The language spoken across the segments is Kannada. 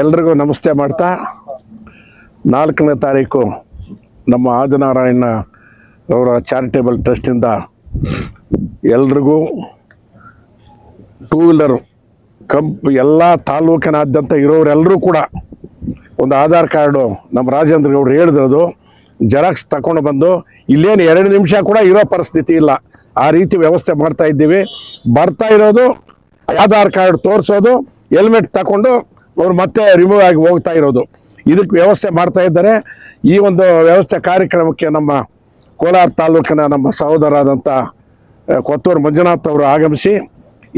ಎಲ್ರಿಗೂ ನಮಸ್ತೆ ಮಾಡ್ತಾ, ನಾಲ್ಕನೇ ತಾರೀಕು ನಮ್ಮ ಆದಿನಾರಾಯಣ ಅವರ ಚಾರಿಟೇಬಲ್ ಟ್ರಸ್ಟಿಂದ ಎಲ್ರಿಗೂ ಟೂ ವೀಲರ್ ಕಂಪ್, ಎಲ್ಲ ತಾಲೂಕಿನಾದ್ಯಂತ ಇರೋರೆಲ್ಲರೂ ಕೂಡ ಒಂದು ಆಧಾರ್ ಕಾರ್ಡು ನಮ್ಮ ರಾಜೇಂದ್ರ ಗೌಡ್ರು ಹೇಳಿದ್ರದು, ಜೆರಾಕ್ಸ್ ತಗೊಂಡು ಬಂದು ಇಲ್ಲೇನು ಎರಡು ನಿಮಿಷ ಕೂಡ ಇರೋ ಪರಿಸ್ಥಿತಿ ಇಲ್ಲ. ಆ ರೀತಿ ವ್ಯವಸ್ಥೆ ಮಾಡ್ತಾ ಇದ್ದೀವಿ. ಬರ್ತಾ ಇರೋದು ಆಧಾರ್ ಕಾರ್ಡ್ ತೋರಿಸೋದು ಹೆಲ್ಮೆಟ್ ತಗೊಂಡು ಅವ್ರು ಮತ್ತೆ ರಿಮೂವ್ ಆಗಿ ಹೋಗ್ತಾ ಇರೋದು. ಇದಕ್ಕೆ ವ್ಯವಸ್ಥೆ ಮಾಡ್ತಾ ಇದ್ದಾರೆ. ಈ ಒಂದು ವ್ಯವಸ್ಥೆ ಕಾರ್ಯಕ್ರಮಕ್ಕೆ ನಮ್ಮ ಕೋಲಾರ ತಾಲೂಕಿನ ನಮ್ಮ ಸಹೋದರಾದಂಥ ಕೊತ್ತೂರು ಮಂಜುನಾಥ್ ಅವರು ಆಗಮಿಸಿ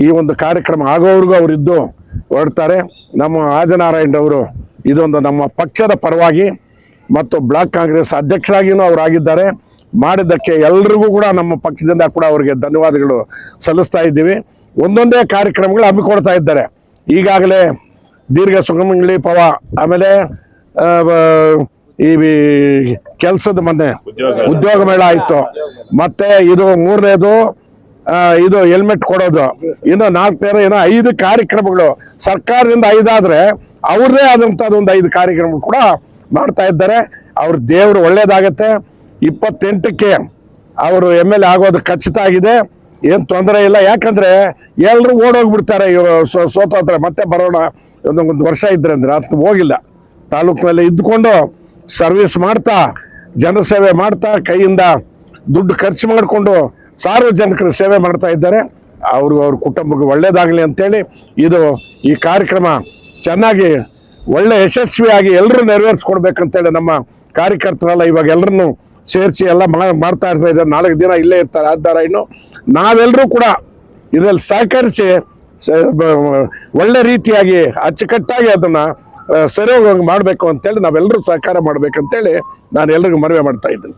ಈ ಒಂದು ಕಾರ್ಯಕ್ರಮ ಆಗೋವರೆಗೂ ಅವರಿದ್ದು ಹೊರಡ್ತಾರೆ. ನಮ್ಮ ಆದಿನಾರಾಯಣರವರು ಇದೊಂದು ನಮ್ಮ ಪಕ್ಷದ ಪರವಾಗಿ ಮತ್ತು ಬ್ಲಾಕ್ ಕಾಂಗ್ರೆಸ್ ಅಧ್ಯಕ್ಷರಾಗಿಯೂ ಅವರಾಗಿದ್ದಾರೆ ಮಾಡಿದ್ದಕ್ಕೆ ಎಲ್ರಿಗೂ ಕೂಡ ನಮ್ಮ ಪಕ್ಷದಿಂದ ಕೂಡ ಅವರಿಗೆ ಧನ್ಯವಾದಗಳು ಸಲ್ಲಿಸ್ತಾ ಇದ್ದೀವಿ. ಒಂದೊಂದೇ ಕಾರ್ಯಕ್ರಮಗಳು ಹಮ್ಮಿಕೊಡ್ತಾ ಇದ್ದಾರೆ. ಈಗಾಗಲೇ ದೀರ್ಘ ಸುಗಮಂಗಳಿ ಪವ, ಆಮೇಲೆ ಈ ಕೆಲಸದ ಮೊನ್ನೆ ಉದ್ಯೋಗ ಮೇಳ ಆಯಿತು. ಮತ್ತೆ ಇದು ಮೂರನೇದು ಇದು ಹೆಲ್ಮೆಟ್ ಕೊಡೋದು. ಇನ್ನು ನಾಲ್ಕನೇ ಏನೋ ಐದು ಕಾರ್ಯಕ್ರಮಗಳು. ಸರ್ಕಾರದಿಂದ ಐದಾದರೆ ಅವ್ರದೇ ಆದಂಥದ್ದು ಒಂದು ಐದು ಕಾರ್ಯಕ್ರಮಗಳು ಕೂಡ ಮಾಡ್ತಾ ಇದ್ದಾರೆ. ಅವ್ರ ದೇವರು ಒಳ್ಳೇದಾಗತ್ತೆ. ಇಪ್ಪತ್ತೆಂಟಕ್ಕೆ ಅವರು ಎಂ ಎಲ್ ಎ ಆಗೋದು ಖಚಿತ ಆಗಿದೆ. ಏನು ತೊಂದರೆ ಇಲ್ಲ. ಯಾಕಂದ್ರೆ ಎಲ್ಲರೂ ಓಡೋಗ್ಬಿಡ್ತಾರೆ ಇವರು ಸೋತೋದ್ರೆ ಮತ್ತೆ ಬರೋಣ. ಒಂದು ವರ್ಷ ಇದ್ರೆ ಅಂದ್ರೆ ಅದು ಹೋಗಿಲ್ಲ. ತಾಲೂಕಿನಲ್ಲಿ ಇದ್ದುಕೊಂಡು ಸರ್ವಿಸ್ ಮಾಡ್ತಾ ಜನಸೇವೆ ಮಾಡ್ತಾ, ಕೈಯಿಂದ ದುಡ್ಡು ಖರ್ಚು ಮಾಡಿಕೊಂಡು ಸಾರ್ವಜನಿಕರ ಸೇವೆ ಮಾಡ್ತಾ ಇದ್ದಾರೆ. ಅವರು, ಅವ್ರ ಕುಟುಂಬಕ್ಕೆ ಒಳ್ಳೇದಾಗಲಿ ಅಂತೇಳಿ ಇದು ಈ ಕಾರ್ಯಕ್ರಮ ಚೆನ್ನಾಗಿ, ಒಳ್ಳೆ ಯಶಸ್ವಿಯಾಗಿ ಎಲ್ಲರೂ ನೆರವೇರಿಸ್ಕೊಡ್ಬೇಕಂತೇಳಿ ನಮ್ಮ ಕಾರ್ಯಕರ್ತರೆಲ್ಲ ಇವಾಗ ಎಲ್ಲರನ್ನು ಸೇರಿಸಿ ಎಲ್ಲ ಮಾಡ್ತಾ ಇರ್ತಾ ಇದ್ದಾರೆ. ನಾಲ್ಕು ದಿನ ಇಲ್ಲೇ ಇರ್ತಾರೆ. ಆಧಾರ ಇನ್ನು ನಾವೆಲ್ಲರೂ ಕೂಡ ಇದರಲ್ಲಿ ಸಹಕರಿಸಿ ಒಳ್ಳೆ ರೀತಿಯಾಗಿ ಅಚ್ಚುಕಟ್ಟಾಗಿ ಅದನ್ನು ಸರಿ ಹೋಗಿ ಮಾಡಬೇಕು ಅಂತೇಳಿ ನಾವೆಲ್ಲರೂ ಸಹಕಾರ ಮಾಡ್ಬೇಕಂತೇಳಿ ನಾನು ಎಲ್ರಿಗೂ ಮನವಿ ಮಾಡ್ತಾ ಇದ್ದೀನಿ.